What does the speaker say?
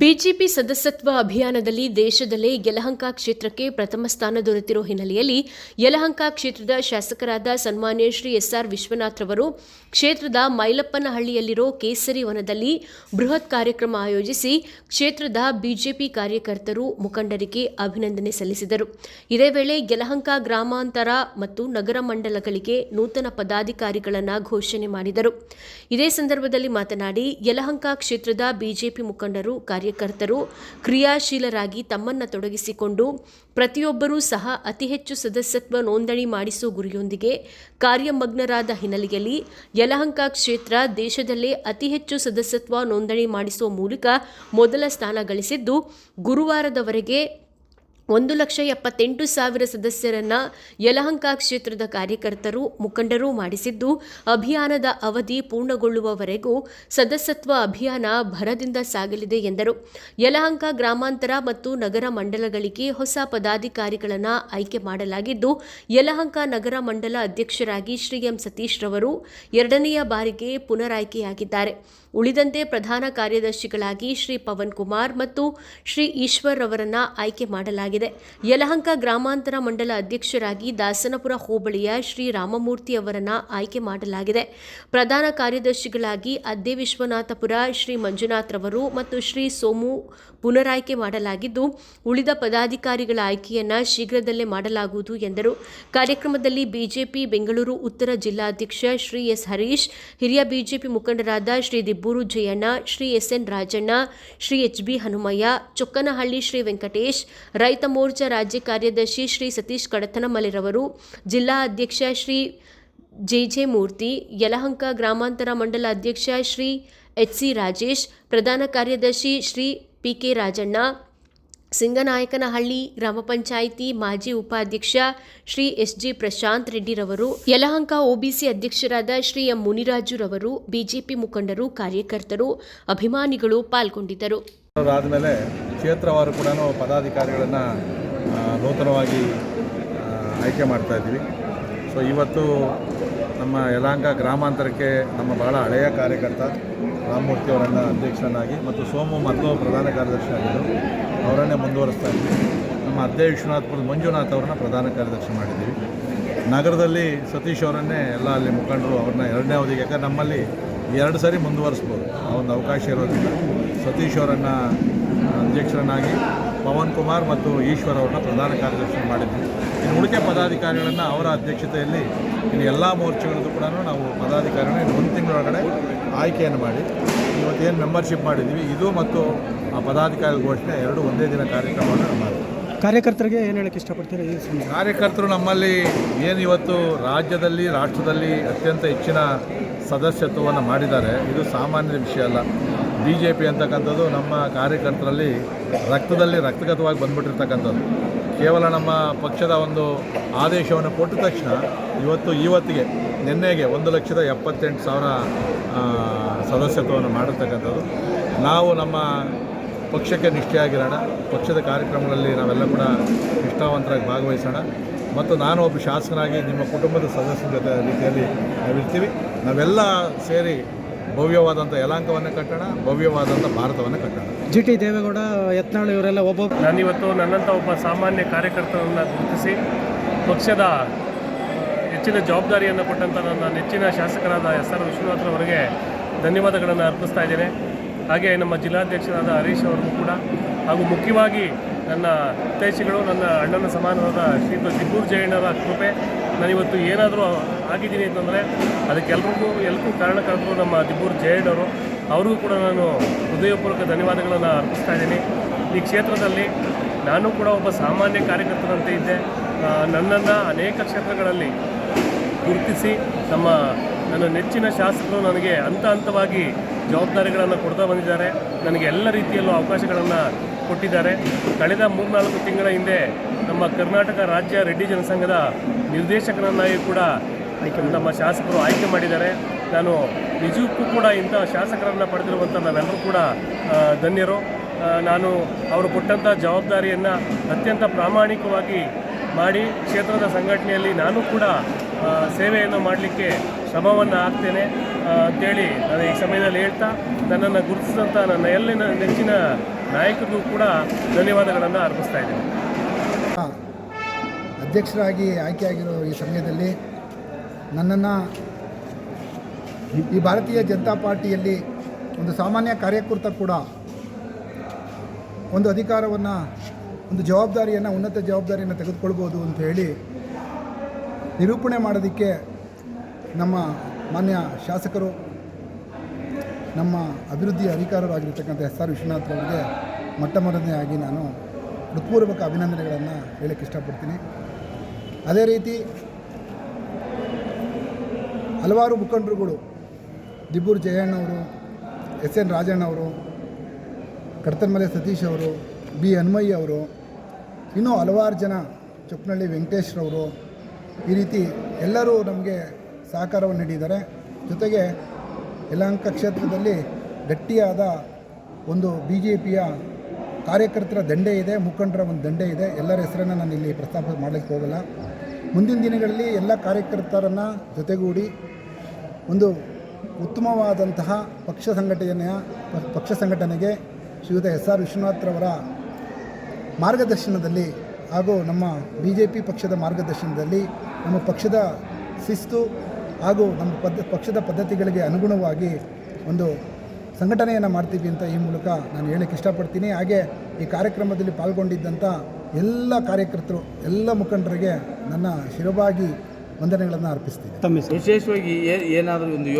BJP ಸದಸ್ಯತ್ವ ಅಭಿಯಾನದಲ್ಲಿ ದೇಶದಲ್ಲೇ ಯಲಹಂಕ ಕ್ಷೇತ್ರಕ್ಕೆ ಪ್ರಥಮ ಸ್ಥಾನ ದೊರೆತಿರುವ ಹಿನ್ನೆಲೆಯಲ್ಲಿ ಯಲಹಂಕ ಕ್ಷೇತ್ರದ ಶಾಸಕರಾದ ಸನ್ಮಾನ್ಯ ಶ್ರೀ ಎಸ್ಆರ್ ವಿಶ್ವನಾಥ್ ರವರು ಕ್ಷೇತ್ರದ ಮೈಲಪ್ಪನಹಳ್ಳಿಯಲ್ಲಿರೋ ಕೇಸರಿ ವನದಲ್ಲಿ ಬೃಹತ್ ಕಾರ್ಯಕ್ರಮ ಆಯೋಜಿಸಿ ಕ್ಷೇತ್ರದ ಬಿಜೆಪಿ ಕಾರ್ಯಕರ್ತರು ಮುಖಂಡರಿಗೆ ಅಭಿನಂದನೆ ಸಲ್ಲಿಸಿದರು. ಇದೇ ವೇಳೆ ಯಲಹಂಕ ಗ್ರಾಮಾಂತರ ಮತ್ತು ನಗರ ಮಂಡಲಗಳಿಗೆ ನೂತನ ಪದಾಧಿಕಾರಿಗಳನ್ನು ಘೋಷಣೆ ಮಾಡಿದರು. ಇದೇ ಸಂದರ್ಭದಲ್ಲಿ ಮಾತನಾಡಿ, ಯಲಹಂಕ ಕ್ಷೇತ್ರದ ಬಿಜೆಪಿ ಮುಖಂಡರು ಕಾರ್ಯಕರ್ತರು ಕ್ರಿಯಾಶೀಲರಾಗಿ ತಮ್ಮನ್ನು ತೊಡಗಿಸಿಕೊಂಡು ಪ್ರತಿಯೊಬ್ಬರೂ ಸಹ ಅತಿ ಹೆಚ್ಚು ಸದಸ್ಯತ್ವ ನೋಂದಣಿ ಮಾಡಿಸುವ ಗುರಿಯೊಂದಿಗೆ ಕಾರ್ಯಮಗ್ನರಾದ ಹಿನ್ನೆಲೆಯಲ್ಲಿ ಯಲಹಂಕ ಕ್ಷೇತ್ರ ದೇಶದಲ್ಲೇ ಅತಿ ಹೆಚ್ಚು ಸದಸ್ಯತ್ವ ನೋಂದಣಿ ಮಾಡಿಸುವ ಮೂಲಕ ಮೊದಲ ಸ್ಥಾನ ಗಳಿಸಿದ್ದು ಗುರುವಾರದವರೆಗೆ ಒಂದು ಲಕ್ಷ ಎಪ್ಪತ್ತೆಂಟು ಸಾವಿರ ಸದಸ್ಯರನ್ನು ಯಲಹಂಕ ಕ್ಷೇತ್ರದ ಕಾರ್ಯಕರ್ತರು, ಮುಖಂಡರು ಮಾಡಿಸಿದ್ದು, ಅಭಿಯಾನದ ಅವಧಿ ಪೂರ್ಣಗೊಳ್ಳುವವರೆಗೂ ಸದಸ್ಯತ್ವ ಅಭಿಯಾನ ಭರದಿಂದ ಸಾಗಲಿದೆ ಎಂದರು. ಯಲಹಂಕ ಗ್ರಾಮಾಂತರ ಮತ್ತು ನಗರ ಮಂಡಲಗಳಿಗೆ ಹೊಸ ಪದಾಧಿಕಾರಿಗಳನ್ನು ಆಯ್ಕೆ ಮಾಡಲಾಗಿದ್ದು, ಯಲಹಂಕ ನಗರ ಮಂಡಲ ಅಧ್ಯಕ್ಷರಾಗಿ ಶ್ರೀ ಎಂ ಸತೀಶ್ ರವರು ಎರಡನೆಯ ಬಾರಿಗೆ ಪುನರಾಯ್ಕೆಯಾಗಿದ್ದಾರೆ. ಉಳಿದಂತೆ ಪ್ರಧಾನ ಕಾರ್ಯದರ್ಶಿಗಳಾಗಿ ಶ್ರೀ ಪವನ್ ಕುಮಾರ್ ಮತ್ತು ಶ್ರೀ ಈಶ್ವರ್ ಅವರನ್ನ ಆಯ್ಕೆ ಮಾಡಲಾಗಿದೆ. ಯಲಹಂಕ ಗ್ರಾಮಾಂತರ ಮಂಡಲ ಅಧ್ಯಕ್ಷರಾಗಿ ದಾಸನಪುರ ಹೋಬಳಿಯ ಶ್ರೀ ರಾಮಮೂರ್ತಿ ಅವರನ್ನ ಆಯ್ಕೆ ಮಾಡಲಾಗಿದೆ. ಪ್ರಧಾನ ಕಾರ್ಯದರ್ಶಿಗಳಾಗಿ ಅದ್ದೆ ವಿಶ್ವನಾಥಪುರ, ಶ್ರೀ ಮಂಜುನಾಥ್ ರವರು ಮತ್ತು ಶ್ರೀ ಸೋಮು ಪುನರಾಯ್ಕೆ ಮಾಡಲಾಗಿದ್ದು, ಉಳಿದ ಪದಾಧಿಕಾರಿಗಳ ಆಯ್ಕೆಯನ್ನ ಶೀಘ್ರದಲ್ಲೇ ಮಾಡಲಾಗುವುದು ಎಂದರು. ಕಾರ್ಯಕ್ರಮದಲ್ಲಿ ಬಿಜೆಪಿ, ಬೆಂಗಳೂರು ಉತ್ತರ ಜಿಲ್ಲಾಧ್ಯಕ್ಷ ಶ್ರೀ ಎಸ್ ಹರೀಶ್, ಹಿರಿಯ ಬಿಜೆಪಿ ಮುಖಂಡರಾದ Shri Jayanna, Shri S N Rajanna, Shri H B Hanumaiah, Chokkanahalli Shri Venkatesh, ರೈತ ಮೋರ್ಚಾ ರಾಜ್ಯ ಕಾರ್ಯದರ್ಶಿ ಶ್ರೀ ಸತೀಶ್ ಕಡತನಮಲೆರವರು ಜಿಲ್ಲಾ ಅಧ್ಯಕ್ಷ ಶ್ರೀ ಜೆ ಜೆ ಮೂರ್ತಿ, ಯಲಹಂಕ ಗ್ರಾಮಾಂತರ ಮಂಡಲ ಅಧ್ಯಕ್ಷ ಶ್ರೀ ಎಚ್ ಸಿ ರಾಜೇಶ್, ಪ್ರಧಾನ ಕಾರ್ಯದರ್ಶಿ ಶ್ರೀ ಪಿ ಕೆ ರಾಜಣ್ಣ ಸಿಂಗನಾಯಕನಹಳ್ಳಿ ಗ್ರಾಮ ಪಂಚಾಯಿತಿ ಮಾಜಿ ಉಪಾಧ್ಯಕ್ಷ ಶ್ರೀ ಎಸ್ ಜಿ ಪ್ರಶಾಂತ್ ರೆಡ್ಡಿರವರು, ಯಲಹಂಕ ಒಬಿಸಿ ಅಧ್ಯಕ್ಷರಾದ ಶ್ರೀ ಎಂ ಮುನಿರಾಜುರವರು, ಬಿಜೆಪಿ ಮುಖಂಡರು, ಕಾರ್ಯಕರ್ತರು, ಅಭಿಮಾನಿಗಳು ಪಾಲ್ಗೊಂಡಿದ್ದರು. ಆದಮೇಲೆ ಕ್ಷೇತ್ರವಾರು ಕೂಡ ಪದಾಧಿಕಾರಿಗಳನ್ನು ನೂತನವಾಗಿ ಆಯ್ಕೆ ಮಾಡ್ತಾ ಇದ್ದೀವಿ. ಸೊ ಇವತ್ತು ನಮ್ಮ ಯಲಾಂಕ ಗ್ರಾಮಾಂತರಕ್ಕೆ ನಮ್ಮ ಬಹಳ ಹಳೆಯ ಕಾರ್ಯಕರ್ತ ರಾಮಮೂರ್ತಿ ಅವರನ್ನು ಅಧ್ಯಕ್ಷರನ್ನಾಗಿ ಮತ್ತು ಸೋಮು ಮತ್ತು ಪ್ರಧಾನ ಕಾರ್ಯದರ್ಶಿ ಆಗಿದ್ದರು ಅವರನ್ನೇ ಮುಂದುವರಿಸ್ತಾ ಇದ್ದೀವಿ ನಮ್ಮ ಅಧ್ಯಯ ವಿಶ್ವನಾಥ್ಪುರದ ಮಂಜುನಾಥ್ ಅವರನ್ನ ಪ್ರಧಾನ ಕಾರ್ಯದರ್ಶಿ ಮಾಡಿದ್ದೀವಿ. ನಗರದಲ್ಲಿ ಸತೀಶ್ ಅವರನ್ನೇ ಎಲ್ಲ ಅಲ್ಲಿ ಮುಖಂಡರು ಅವ್ರನ್ನ ಎರಡನೇ ಅವಧಿಗೆ, ಯಾಕಂದ್ರೆ ನಮ್ಮಲ್ಲಿ ಎರಡು ಸಾರಿ ಮುಂದುವರಿಸ್ಬೋದು, ಆ ಒಂದು ಅವಕಾಶ ಇರೋದ್ರಿಂದ. ಸತೀಶ್ ಅವರನ್ನು ಅಧ್ಯಕ್ಷರನ್ನಾಗಿ ಪವನ್ ಕುಮಾರ್ ಮತ್ತು ಈಶ್ವರ್ ಅವ್ರನ್ನ ಪ್ರಧಾನ ಕಾರ್ಯದರ್ಶಿ ಮಾಡಿದ್ವಿ. ಇನ್ನು ಉಳಿಕೆ ಪದಾಧಿಕಾರಿಗಳನ್ನು ಅವರ ಅಧ್ಯಕ್ಷತೆಯಲ್ಲಿ ಇನ್ನು ಎಲ್ಲ ಮೋರ್ಚೆಗಳದ್ದು ಕೂಡ ನಾವು ಪದಾಧಿಕಾರಿಗಳನ್ನ ಇನ್ನು ಒಂದು ತಿಂಗಳೊಳಗಡೆ ಆಯ್ಕೆಯನ್ನು ಮಾಡಿ ಇವತ್ತೇನು ಮೆಂಬರ್ಶಿಪ್ ಮಾಡಿದ್ವಿ ಇದು ಮತ್ತು ಆ ಪದಾಧಿಕಾರಿ ಘೋಷಣೆ ಎರಡು ಒಂದೇ ದಿನ ಕಾರ್ಯಕ್ರಮವನ್ನು ಮಾಡಿದ್ವಿ. ಕಾರ್ಯಕರ್ತರಿಗೆ ಏನು ಹೇಳಕ್ಕೆ ಇಷ್ಟಪಡ್ತೀರಾ ಈ ಕಾರ್ಯಕರ್ತರು ನಮ್ಮಲ್ಲಿ ಏನು ಇವತ್ತು ರಾಜ್ಯದಲ್ಲಿ ರಾಷ್ಟ್ರದಲ್ಲಿ ಅತ್ಯಂತ ಹೆಚ್ಚಿನ ಸದಸ್ಯತ್ವವನ್ನು ಮಾಡಿದ್ದಾರೆ. ಇದು ಸಾಮಾನ್ಯ ವಿಷಯ ಅಲ್ಲ. ಬಿ ಜೆ ಪಿ ಅಂತಕ್ಕಂಥದ್ದು ನಮ್ಮ ಕಾರ್ಯಕರ್ತರಲ್ಲಿ ರಕ್ತದಲ್ಲಿ ರಕ್ತಗತವಾಗಿ ಬಂದ್ಬಿಟ್ಟಿರ್ತಕ್ಕಂಥದ್ದು. ಕೇವಲ ನಮ್ಮ ಪಕ್ಷದ ಒಂದು ಆದೇಶವನ್ನು ಕೊಟ್ಟ ತಕ್ಷಣ ಇವತ್ತು ಇವತ್ತಿಗೆ ನಿನ್ನೆಗೆ ಒಂದು ಲಕ್ಷದ ಎಪ್ಪತ್ತೆಂಟು ಸಾವಿರ ಸದಸ್ಯತ್ವವನ್ನು ಮಾಡಿರ್ತಕ್ಕಂಥದ್ದು. ನಾವು ನಮ್ಮ ಪಕ್ಷಕ್ಕೆ ನಿಷ್ಠೆಯಾಗಿರೋಣ. ಪಕ್ಷದ ಕಾರ್ಯಕ್ರಮಗಳಲ್ಲಿ ನಾವೆಲ್ಲ ಕೂಡ ನಿಷ್ಠಾವಂತರಾಗಿ ಭಾಗವಹಿಸೋಣ. ಮತ್ತು ನಾನು ಒಬ್ಬ ಶಾಸಕನಾಗಿ ನಿಮ್ಮ ಕುಟುಂಬದ ಸದಸ್ಯರ ಜೊತೆ ರೀತಿಯಲ್ಲಿ ನಾವಿರ್ತೀವಿ. ನಾವೆಲ್ಲ ಸೇರಿ ಭವ್ಯವಾದಂಥ ಯಲಾಂಕವನ್ನು ಕಟ್ಟೋಣ ಭವ್ಯವಾದಂಥ ಭಾರತವನ್ನು ಕಟ್ಟೋಣ. ಜಿ ಟಿ ದೇವೇಗೌಡ ಯತ್ನಾಳ್ ಇವರೆಲ್ಲ ಒಬ್ಬೊಬ್ಬ ನಾನಿವತ್ತು ನನ್ನಂಥ ಒಬ್ಬ ಸಾಮಾನ್ಯ ಕಾರ್ಯಕರ್ತರನ್ನು ಗುರುತಿಸಿ ಪಕ್ಷದ ಹೆಚ್ಚಿನ ಜವಾಬ್ದಾರಿಯನ್ನು ಕೊಟ್ಟಂಥ ನನ್ನ ನೆಚ್ಚಿನ ಶಾಸಕರಾದ ಎಸ್ ಆರ್ ವಿಶ್ವನಾಥ್ರವರಿಗೆ ಧನ್ಯವಾದಗಳನ್ನು ಅರ್ಪಿಸ್ತಾ ಇದ್ದೇನೆ. ಹಾಗೆ ನಮ್ಮ ಜಿಲ್ಲಾಧ್ಯಕ್ಷರಾದ ಹರೀಶ್ ಅವರಿಗೂ ಕೂಡ ಹಾಗೂ ಮುಖ್ಯವಾಗಿ ನನ್ನ ಹಿತೈಷಿಗಳು, ನನ್ನ ಅಣ್ಣನ ಸಮಾನವಾದ ಶ್ರೀಯುತ ದಿಬ್ಬೂರ್ ಜಯಣ್ಣರ ಕೃಪೆ ನಾನಿವತ್ತು ಏನಾದರೂ ಆಗಿದ್ದೀನಿ ಅಂತಂದರೆ ಅದಕ್ಕೆಲ್ರಿಗೂ ಎಲ್ಲರಿಗೂ ಕಾರಣಕರ್ತರು ನಮ್ಮ ದಿಬ್ಬೂರ್ ಜಯಣ್ಣವರು ಅವರಿಗೂ ಕೂಡ ನಾನು ಹೃದಯಪೂರ್ವಕ ಧನ್ಯವಾದಗಳನ್ನು ಅರ್ಪಿಸ್ತಾ ಇದ್ದೀನಿ. ಈ ಕ್ಷೇತ್ರದಲ್ಲಿ ನಾನು ಕೂಡ ಒಬ್ಬ ಸಾಮಾನ್ಯ ಕಾರ್ಯಕರ್ತರಂತೆ ಇದ್ದೆ. ನನ್ನನ್ನು ಅನೇಕ ಕ್ಷೇತ್ರಗಳಲ್ಲಿ ಗುರುತಿಸಿ ನಮ್ಮ ನನ್ನ ನೆಚ್ಚಿನ ಶಾಸಕರು ನನಗೆ ಹಂತ ಹಂತವಾಗಿ ಜವಾಬ್ದಾರಿಗಳನ್ನು ಕೊಡ್ತಾ ಬಂದಿದ್ದಾರೆ. ನನಗೆ ಎಲ್ಲ ರೀತಿಯಲ್ಲೂ ಅವಕಾಶಗಳನ್ನು ಕೊಟ್ಟಿದ್ದಾರೆ. ಕಳೆದ ಮೂರ್ನಾಲ್ಕು ತಿಂಗಳ ಹಿಂದೆ ನಮ್ಮ ಕರ್ನಾಟಕ ರಾಜ್ಯ ರೆಡ್ಡಿ ಜನಸಂಘದ ನಿರ್ದೇಶಕರನ್ನಾಗಿ ಕೂಡ ನಮ್ಮ ಶಾಸಕರು ಆಯ್ಕೆ ಮಾಡಿದ್ದಾರೆ. ನಾನು ನಿಜಕ್ಕೂ ಕೂಡ ಇಂಥ ಶಾಸಕರನ್ನು ಪಡೆದಿರುವಂಥ ನಾವೆಲ್ಲರೂ ಕೂಡ ಧನ್ಯರು. ನಾನು ಅವರು ಕೊಟ್ಟಂಥ ಜವಾಬ್ದಾರಿಯನ್ನು ಅತ್ಯಂತ ಪ್ರಾಮಾಣಿಕವಾಗಿ ಮಾಡಿ ಕ್ಷೇತ್ರದ ಸಂಘಟನೆಯಲ್ಲಿ ನಾನು ಕೂಡ ಸೇವೆಯನ್ನು ಮಾಡಲಿಕ್ಕೆ ಶ್ರಮವನ್ನು ಹಾಕ್ತೇನೆ ಅಂತೇಳಿ ನಾನು ಈ ಸಮಯದಲ್ಲಿ ಹೇಳ್ತಾ ನನ್ನನ್ನು ಗುರುತಿಸಿದಂಥ ನನ್ನ ಎಲ್ಲ ನೆಚ್ಚಿನ ನಾಯಕರಿಗೂ ಕೂಡ ಧನ್ಯವಾದಗಳನ್ನು ಅರ್ಪಿಸ್ತಾ ಇದ್ದೇನೆ. ಅಧ್ಯಕ್ಷರಾಗಿ ಆಯ್ಕೆಯಾಗಿರೋ ಈ ಸಮಯದಲ್ಲಿ ನನ್ನನ್ನು ಈ ಭಾರತೀಯ ಜನತಾ ಪಾರ್ಟಿಯಲ್ಲಿ ಒಂದು ಸಾಮಾನ್ಯ ಕಾರ್ಯಕರ್ತ ಕೂಡ, ಒಂದು ಅಧಿಕಾರವನ್ನು, ಒಂದು ಜವಾಬ್ದಾರಿಯನ್ನು, ಉನ್ನತ ಜವಾಬ್ದಾರಿಯನ್ನು ತೆಗೆದುಕೊಳ್ಬೋದು ಅಂತ ಹೇಳಿ ನಿರೂಪಣೆ ಮಾಡೋದಕ್ಕೆ ನಮ್ಮ ಮಾನ್ಯ ಶಾಸಕರು, ನಮ್ಮ ಅಭಿವೃದ್ಧಿ ಅಧಿಕಾರರಾಗಿರ್ತಕ್ಕಂಥ ಎಸ್ ಆರ್ ವಿಶ್ವನಾಥ್ ಅವರಿಗೆ ಮೊಟ್ಟ ಮೊದಲನೆಯಾಗಿ ನಾನು ಹೃತ್ಪೂರ್ವಕ ಅಭಿನಂದನೆಗಳನ್ನು ಹೇಳಕ್ಕೆ ಇಷ್ಟಪಡ್ತೀನಿ. ಅದೇ ರೀತಿ ಹಲವಾರು ಮುಖಂಡರುಗಳು, ದಿಬ್ಬೂರು ಜಯಣ್ಣವರು ಎಸ್ ಎನ್ ರಾಜಣ್ಣವರು ಕಡತನ್ಮಲೆ ಸತೀಶ್ ಅವರು, ಬಿ ಹನುಮಯ್ಯ ಅವರು, ಇನ್ನೂ ಹಲವಾರು ಜನ ಚೊಪ್ಪನಹಳ್ಳಿ ವೆಂಕಟೇಶ್ರವರು ಈ ರೀತಿ ಎಲ್ಲರೂ ನಮಗೆ ಸಹಕಾರವನ್ನು ನೀಡಿದ್ದಾರೆ. ಜೊತೆಗೆ ಯಲಹಂಕ ಕ್ಷೇತ್ರದಲ್ಲಿ ಗಟ್ಟಿಯಾದ ಒಂದು ಬಿ ಜೆ ಪಿಯ ಕಾರ್ಯಕರ್ತರ ದಂಡೆ ಇದೆ, ಮುಖಂಡರ ಒಂದು ದಂಡೆ ಇದೆ. ಎಲ್ಲರ ಹೆಸರನ್ನು ನಾನು ಇಲ್ಲಿ ಪ್ರಸ್ತಾಪ ಮಾಡಲಿಕ್ಕೆ ಹೋಗಲ್ಲ. ಮುಂದಿನ ದಿನಗಳಲ್ಲಿ ಎಲ್ಲ ಕಾರ್ಯಕರ್ತರನ್ನು ಜೊತೆಗೂಡಿ ಒಂದು ಉತ್ತಮವಾದಂತಹ ಪಕ್ಷ ಸಂಘಟನೆಯ ಪಕ್ಷ ಸಂಘಟನೆಗೆ ಶ್ರೀಯುತ ಎಸ್ ಆರ್ ವಿಶ್ವನಾಥ್ರವರ ಮಾರ್ಗದರ್ಶನದಲ್ಲಿ ಹಾಗೂ ನಮ್ಮ ಬಿ ಜೆ ಪಿ ಪಕ್ಷದ ಮಾರ್ಗದರ್ಶನದಲ್ಲಿ ನಮ್ಮ ಪಕ್ಷದ ಶಿಸ್ತು ಹಾಗೂ ನಮ್ಮ ಪದ್ ಪಕ್ಷದ ಪದ್ಧತಿಗಳಿಗೆ ಅನುಗುಣವಾಗಿ ಒಂದು ಸಂಘಟನೆಯನ್ನು ಮಾಡ್ತೀವಿ ಅಂತ ಈ ಮೂಲಕ ನಾನು ಹೇಳಕ್ಕೆ ಇಷ್ಟಪಡ್ತೀನಿ. ಹಾಗೆ ಈ ಕಾರ್ಯಕ್ರಮದಲ್ಲಿ ಪಾಲ್ಗೊಂಡಿದ್ದಂಥ ಎಲ್ಲ ಕಾರ್ಯಕರ್ತರು ಎಲ್ಲ ಮುಖಂಡರಿಗೆ ನನ್ನ ಶಿರವಾಗಿ ವಂದನೆಗಳನ್ನು ಅರ್ಪಿಸ್ತೀನಿ. ತಮ್ಮ ವಿಶೇಷವಾಗಿ ಏನಾದರೂ ಒಂದು ಯೋಜನೆ